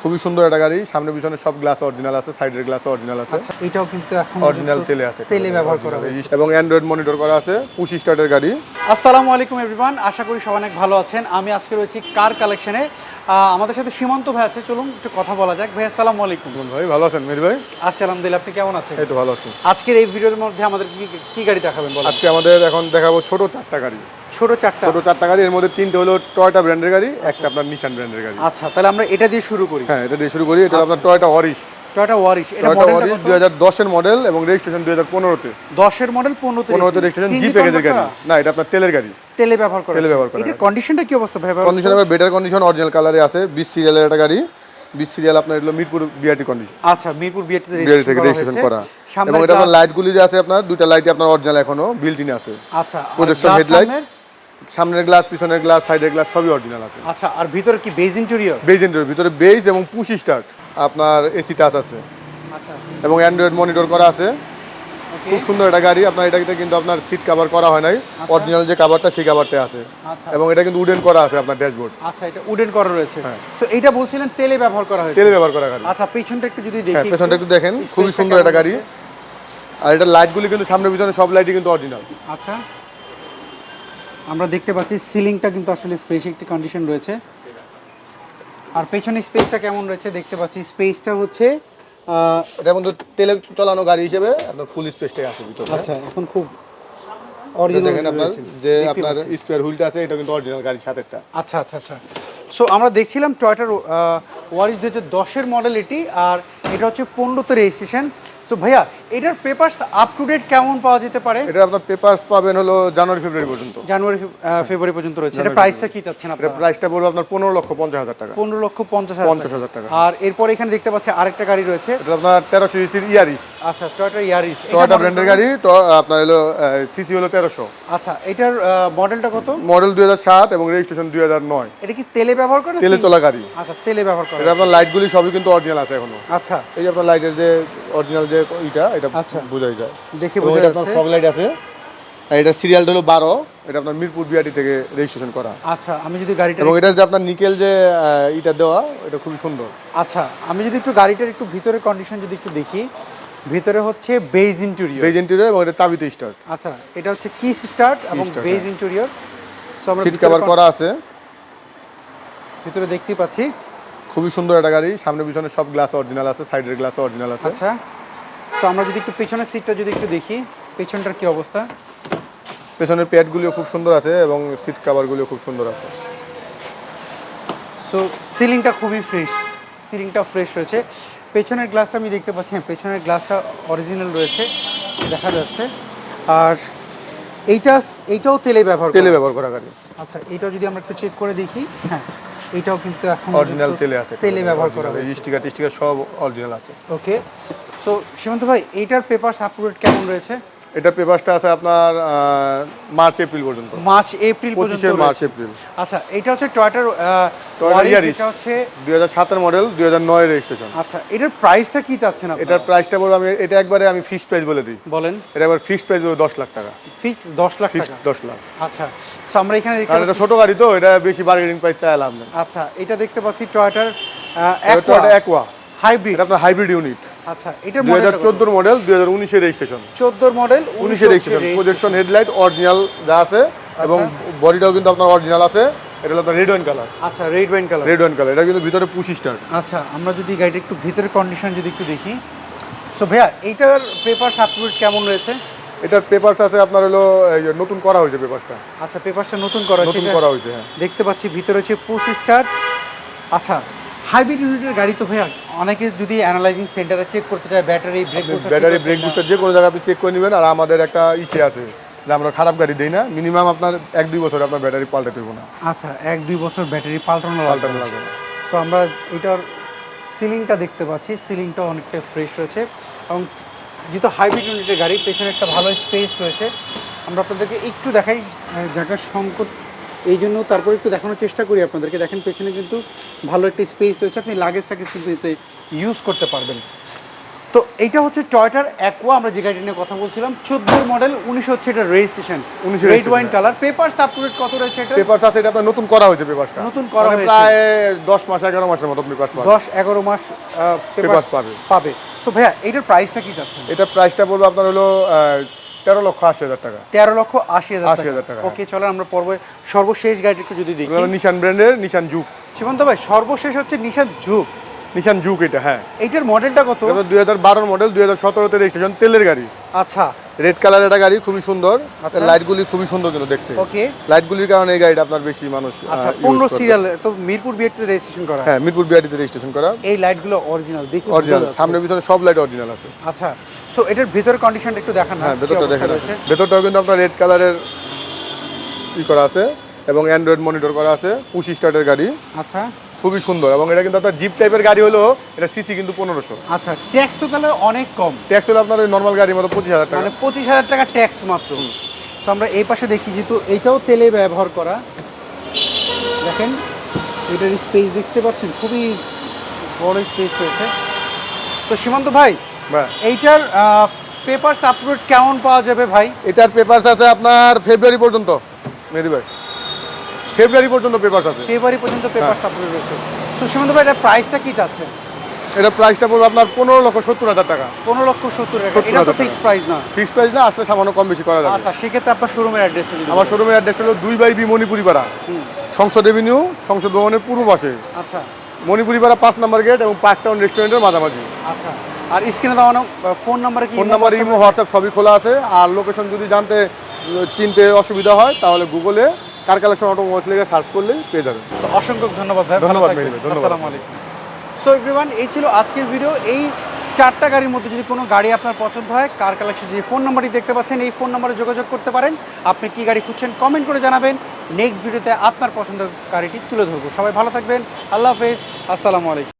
খুবই সুন্দর একটা গাড়ি। সামনে পিছনে সব গ্লাস অরিজিনাল আছে সাইডের গ্লাস অরিজিনাল আছে। আচ্ছা এটাও কিন্তু এখন অরিজিনাল তেলে আছে। তেলে ব্যবহার করা হয়েছে। এবং অ্যান্ড্রয়েড মনিটর করা আছে পুশ স্টার্টের গাড়ি। আসসালামু আলাইকুম এভরিওয়ান আশা করি সবাই অনেক ভালো আছেন। আমি আজকে রয়েছি কার কালেকশনে আমাদের সাথে সীমান্ত ভাই আছে চলুন একটু কথা বলা যাক। ভাই আসসালামু আলাইকুম। ভাই ভালো আছেন মির ভাই? আছি আলহামদুলিল্লাহ আপনি কেমন আছেন? এই তো ভালো আছি। আজকের এই ভিডিওর মধ্যে আমাদের কি কি গাড়ি দেখাবেন বলেন? আজকে আমাদের এখন দেখাবো ছোট চারটা গাড়ি। ছোট চারটা? ছোট চারটা গাড়ি এর মধ্যে তিনটে হলো টয়টা ব্র্যান্ডের গাড়ি একটা আপনার নিশান ব্র্যান্ডের গাড়ি। আচ্ছা তাহলে আমরা এটা দিয়ে শুরু করি। হ্যাঁ এটা দিয়ে শুরু করি এটা আপনার টয়টা অরিশ টয়টা ওয়ারিশ এটা টয়টা দুই হাজার দশের মডেল এবং রেজিস্ট্রেশন দুই হাজার পনেরোতে। 10 এর মডেল 15 তে পনেরোতে রেজিস্ট্রেশন জি প্যাকেজের গাড়ি। না এটা আপনার তেলের গাড়ি। তেলে ব্যবহার করা তেলে ব্যবহার করা গাড়ি। কন্ডিশনটা কি অবস্থা ভাই? কন্ডিশন আবার বেটার কন্ডিশন অরিজিনাল কালারে আছে বিশ সিরিয়ালের একটা গাড়ি। বিশ সিরিয়াল আপনার এগুলো মিরপুর বিআরটি কন্ডিশন আচ্ছা মিরপুর বিআরটি থেকে রেজিস্ট্রেশন করা। এবং এটা আপনার লাইটগুলি যে আছে আপনার দুইটা লাইটই আপনার অরিজিনাল এখনও বিল্ট ইন আছে। আচ্ছা প্রজেকশন হেডলাইট সামনের? গ্লাস পিছনের গ্লাস সাইডের গ্লাস সবই অরিজিনাল আছে। আচ্ছা আর ভিতরে কি বেজ ইন্টেরিয়র বেজ ইন্টার ভিতরে বেজ এবং পুশ স্টার্ট আপনার এসি টাচ আছে। আচ্ছা। এবং অ্যান্ড্রয়েড মনিটর করা আছে। খুব সুন্দর একটা গাড়ি। আপনার এটাতে কিন্তু আপনার সিট কভার করা হয় নাই। অরিজিনাল যে কাভারটা সেই কাভারটা আছে। আচ্ছা। এবং এটা কিন্তু উডেন করা আছে আপনার ড্যাশবোর্ড আচ্ছা এটা উডেন করা রয়েছে। হ্যাঁ। সো এটা বলছিলেন তেলে ব্যবহার করা হয়েছে। তেলে ব্যবহার করা গাড়ি। আচ্ছা পেছনটা একটু যদি হ্যাঁ দেখি পেছনটা একটু দেখেন। খুবই সুন্দর একটা গাড়ি। আর এটা লাইটগুলি কিন্তু সামনে পিছনে সব লাইটই কিন্তু অরিজিনাল আচ্ছা। আমরা দেখতে পাচ্ছি সিলিংটা কিন্তু আসলে ফ্রেশ একটি কন্ডিশন রয়েছে। আর পেছনে স্পেসটা কেমন রয়েছে দেখতে পাচ্ছি। স্পেসটা হচ্ছে এটা মধ্যে তেলে চালানো গাড়ি হিসেবে আপনার ফুল স্পেসটাই আছে ভিতরে। আচ্ছা এখন খুব অরিজিনাল দেখেন আপনার যে আপনার স্পেয়ার হুইলটা আছে এটা কিন্তু অরিজিনাল গাড়ির সাথে একটা আচ্ছা আচ্ছা আচ্ছা। সো আমরা দেখছিলাম টয়টার ওয়ারিস দু হাজার দশের মডেল এটি আর এটা হচ্ছে পনেরোতে রেজিস্ট্রেশন সো ভাইয়া এটার পেপারস আপ টু ডেট কেমন পাওয়া যেতে পারে? এটা আপনার পেপারস পাবেন হলো জানুয়ারি ফেব্রুয়ারি পর্যন্ত। জানুয়ারি ফেব্রুয়ারি পর্যন্ত রয়েছে। এটা প্রাইসটা কি চাচ্ছেন এটা আপনারা? প্রাইসটা পড়বে আপনার পনেরো লক্ষ পঞ্চাশ হাজার টাকা। পনেরো লক্ষ পঞ্চাশ হাজার পঞ্চাশ হাজার টাকা। আর এরপর এখানে দেখতে পাচ্ছি আরেকটা গাড়ি রয়েছে। এটা আপনার তেরোশো সিসির ইয়ারিস আচ্ছা টয়টা ইয়ারিস টয়টা ব্র্যান্ডের গাড়ি ট- আপনার হলো সিসি হলো তেরোশো। আচ্ছা এটার মডেলটা কত? মডেল দুই হাজার সাত এবং রেজিস্ট্রেশন দুই হাজার নয়। এটা কি তেলে ব্যবহার করে তেলে চলা গাড়ি। আচ্ছা তেলে ব্যবহার করে। এটা আপনার লাইটগুলি সবই কিন্তু অরিজিনাল আছে এখনও। আচ্ছা। এই যে আপনার লাইটের যে অরিজিনাল যে ইটা এটা আচ্ছা। বোঝাই যায়। দেখে বোঝা আপনার যাচ্ছে। ফগ লাইট আছে। আর এটা সিরিয়ালটা হলো বারো এটা আপনার মিরপুর বিআরটি থেকে রেজিস্ট্রেশন করা। আচ্ছা আমি যদি গাড়িটা এবং এটার যে আপনার নিকেল যে এটা দেওয়া এটা খুবই সুন্দর। আচ্ছা আমি যদি একটু গাড়িটার একটু ভিতরের কন্ডিশন যদি একটু দেখি ভিতরে হচ্ছে বেজ ইন্টেরিয়র বেজ ইন্টেরিয়র এবং এটা চাবিতে স্টার্ট আচ্ছা এটা হচ্ছে কিস স্টার্ট এবং বেজ। ইন্টেরিয়র সিট কভার করা আছে। ভিতরে দেখতে পাচ্ছি। খুবই সুন্দর একটা গাড়ি। সামনে পিছনে সব গ্লাস অরিজিনাল আছে সাইডের গ্লাস অরিজিনাল আছে। আচ্ছা। সো আমরা যদি একটু পেছনের সিটটা যদি একটু দেখি পেছনটার কি অবস্থা? পেছনের প্যাডগুলিও খুব সুন্দর আছে এবং সিট কভারগুলিও খুব সুন্দর আছে। সো সিলিংটা খুবই ফ্রেশ সিলিংটা ফ্রেশ রয়েছে। পেছনের গ্লাসটা আমি দেখতে পাচ্ছি হ্যাঁ পেছনের গ্লাসটা অরিজিনাল রয়েছে দেখা যাচ্ছে। আর এইটা এইটাও তেলে ব্যবহার তেলে ব্যবহার করা গাড়ি। আচ্ছা এটাও যদি আমরা একটু চেক করে দেখি হ্যাঁ। এটাও কিন্তু এখন অরিজিনাল তেলে আছে তেলে ব্যবহার করা হয়েছে। স্টিকার টিস্টিকার সব অরিজিনাল আছে। ওকে সো সীমান্ত ভাই এইটার পেপার আপলোড কেমন রয়েছে? এটার পেপারসটা আছে আপনার মার্চ এপ্রিল পর্যন্ত। মার্চ এপ্রিল পর্যন্ত মার্চ এপ্রিল। আচ্ছা এটা হচ্ছে টয়টার এটা হচ্ছে দুই হাজার সাতের মডেল দুই হাজার নয় রেজিস্ট্রেশন আচ্ছা এটার প্রাইসটা কি চাচ্ছেন আপনারা? এটার প্রাইসটা বলব আমি এটা একবারে আমি ফিক্সড প্রাইস বলে দিই। বলেন। এটা একবার ফিক্সড প্রাইস বলব দশ লাখ টাকা। ফিক্স দশ লাখ ফিক্সড টাকা। দশ লাখ। আচ্ছা সো আমরা এখানে কারণ এটা ছোট গাড়ি তো এটা বেশি বার্গেনিং প্রাইস চাই লাভ নেই। আচ্ছা এটা দেখতে পাচ্ছি টয়টার এটা একটা অ্যাকোয়া হাইব্রিড এটা আপনার হাইব্রিড ইউনিট আচ্ছা দুই হাজার মডেল চোদ্দোর মডেল দুই হাজার উনিশের রেজিস্ট্রেশন চোদ্দোর মডেল উনিশের রেজিস্ট্রেশন প্রজেকশন হেডলাইট অরিজিনাল যা আছে এবং বডিটাও কিন্তু আপনার অরিজিনাল আছে। এটা হলো রেড ওয়াইন কালার আচ্ছা red wine colour red wine colour এটা কিন্তু ভিতরে পুশ স্টার আচ্ছা আমরা যদি গাড়িটা একটু ভিতরের কন্ডিশন যদি একটু দেখি। সো ভাইয়া এইটার পেপার আপলোড কেমন রয়েছে? এটার পেপারস আছে আপনার হলো এই যে নতুন করা হয়েছে পেপারসটা আচ্ছা পেপারটা নতুন করা হয়েছে নতুন করা হয়েছে হ্যাঁ। দেখতে পাচ্ছি ভিতরে হচ্ছে পুশ স্টার আচ্ছা হাইব্রিড ইউনিটের গাড়ি তো ভাইয়া অনেকে যদি অ্যানালাইজিং সেন্টারে চেক করতে চায় battery brake battery brake booster যে কোনো জায়গায় আপনি চেক করে নেবেন আর আমাদের একটা ইসে আছে যে আমরা খারাপ গাড়ি দিই না মিনিমাম আপনার এক দুই বছর আপনার ব্যাটারি পাল্টাতে হবে না। আচ্ছা এক দুই বছর ব্যাটারি পাল্টানো পাল্টানো লাগবে। না সো আমরা এটার সিলিংটা দেখতে পাচ্ছি সিলিংটা অনেকটা ফ্রেশ রয়েছে এবং যেহেতু হাইব্রিড ইউনিটের গাড়ি পেছনে একটা ভালো স্পেস রয়েছে। আমরা আপনাদেরকে একটু দেখাই জায়গার সংকট এই জন্য তারপর একটু দেখানোর চেষ্টা করি আপনাদেরকে। দেখেন পেছনে কিন্তু ভালো একটি স্পেস রয়েছে। আপনি লাগেজটাকে কিন্তু এতে ইউজ করতে পারবেন। তো এইটা হচ্ছে টয়টার অ্যাকোয়া আমরা যে গাড়ি নিয়ে কথা বলছিলাম চোদ্দোর মডেল উনিশশো হচ্ছে এটা registration 19 red wine. Colour paper support কত রয়েছে এটা? পেপার আছে এটা আপনার নতুন করা হয়েছে পেপারটা নতুন করা হয়েছে। প্রায় দশ মাস এগারো মাসের মতো পেপার পাবে। দশ এগারো মাস পেপার পাবে। পাবে। সো ভাইয়া এটার প্রাইসটা কি যাচ্ছে? এটা প্রাইসটা বলব আপনার হলো তেরো লক্ষ আশি হাজার টাকা। তেরো লক্ষ আশি হাজার 80,000 টাকা, ওকে চলেন আমরা পর্বে সর্বশেষ গাড়ি একটু যদি দেখি। নিশান ব্র্যান্ডের নিশান যুগ সীমান্ত ভাই সর্বশেষ হচ্ছে নিশান ঝুঁক নিশান জুক এটা হ্যাঁ। এইটার মডেলটা কত? এটা দুই হাজার বারোর মডেল দুই হাজার সতেরোতে রেজিস্ট্রেশন তেলের গাড়ি। আচ্ছা। রেড কালার একটা গাড়ি খুবই সুন্দর। আচ্ছা। লাইটগুলি খুবই সুন্দর কিন্তু দেখতে। ওকে লাইটগুলির কারণে এই গাড়িটা আপনার বেশি মানুষ আচ্ছা use পনেরো করবে। সিরিয়াল তো মিরপুর বিএটিতে রেজিস্ট্রেশন করা। হ্যাঁ মিরপুর বিআরটিতে রেজিস্ট্রেশন করা। এই লাইটগুলো অরিজিনাল দেখি অরিজিনাল। সামনে পিছনে সব লাইট অরিজিনাল আছে। আচ্ছা সো এটার ভিতর কন্ডিশনটা একটু দেখান না হ্যাঁ ভেতরটা দেখেন। ভেতরটাও কিন্তু আপনার রেড কালারের ই করা আছে এবং অ্যান্ড্রয়েড মনিটর করা আছে পুশ স্টার্টের গাড়ি। আচ্ছা। খুবই সুন্দর এবং এটা কিন্তু আপনার জিপ টাইপের গাড়ি হলো এটা সিসি কিন্তু পনেরোশো। আচ্ছা ট্যাক্স তো তাহলে অনেক কম। ট্যাক্স হলো আপনার ওই নর্মাল গাড়ির মতো পঁচিশ হাজার টাকা। মানে পঁচিশ হাজার টাকা ট্যাক্স মাত্র। তো আমরা এই পাশে দেখি যেহেতু এইটাও তেলে ব্যবহার করা দেখেন এটার স্পেস দেখতে পাচ্ছেন খুবই বড় স্পেস রয়েছে। তো সীমান্ত ভাই এইটার পেপার আপলোড কেমন পাওয়া যাবে ভাই? এটার পেপারস আছে আপনার ফেব্রুয়ারি পর্যন্ত মেহেদি ভাই। ফেব্রুয়ারি পর্যন্ত পেপারস আছে। ফেব্রুয়ারি পর্যন্ত পেপার হ্যাঁ। আপলোড রয়েছে। তো সীমান্ত ভাই এটার প্রাইসটা কি চাচ্ছেন? এটা প্রাইসটা পড়বে আপনার পনেরো লক্ষ সত্তর হাজার টাকা। পনেরো লক্ষ সত্তর টাকা। 70,000 এটা তো ফিক্স প্রাইস না? ফিক্সড প্রাইস না আসলে সামান্য কম বেশি করা যাবে। আচ্ছা সেক্ষেত্রে আপনার শোরুমের অ্যাড্রেস আমার শোরুমের অ্যাড্রেসটা হলো দুই বাই বি মণিপুরি পাড়া সংসদ এভিনিউ সংসদ ভবনের পূর্ব পাশে। আচ্ছা। মণিপুরি পাড়া পাঁচ নাম্বার গেট এবং পার্ক টাউন রেস্টুরেন্টের মাঝামাঝি। আচ্ছা। আর স্ক্রিনে দেওয়ানো ফোন নাম্বারে কি ফোন নাম্বার ইমো হোয়াটসঅ্যাপ সবই খোলা আছে। আর লোকেশন যদি জানতে চিনতে অসুবিধা হয় তাহলে গুগলে কার কালেকশন অটোমোবাইলস লেগে সার্চ করলে পেয়ে যাবেন। অসংখ্য ধন্যবাদ ভাই ধন্যবাদ। আসসালামু আলাইকুম। সো এভরিওয়ান এই ছিল আজকের ভিডিও এই চারটা গাড়ির মধ্যে যদি কোনো গাড়ি আপনার পছন্দ হয় কার কালেকশন যে ফোন নাম্বারটি দেখতে পাচ্ছেন এই ফোন নাম্বারে যোগাযোগ করতে পারেন। আপনি কি গাড়ি খুঁজছেন কমেন্ট করে জানাবেন। নেক্সট ভিডিওতে আপনার পছন্দের গাড়িটি তুলে ধরবো। সবাই ভালো থাকবেন। আল্লাহ হাফেজ। আসসালামু আলাইকুম।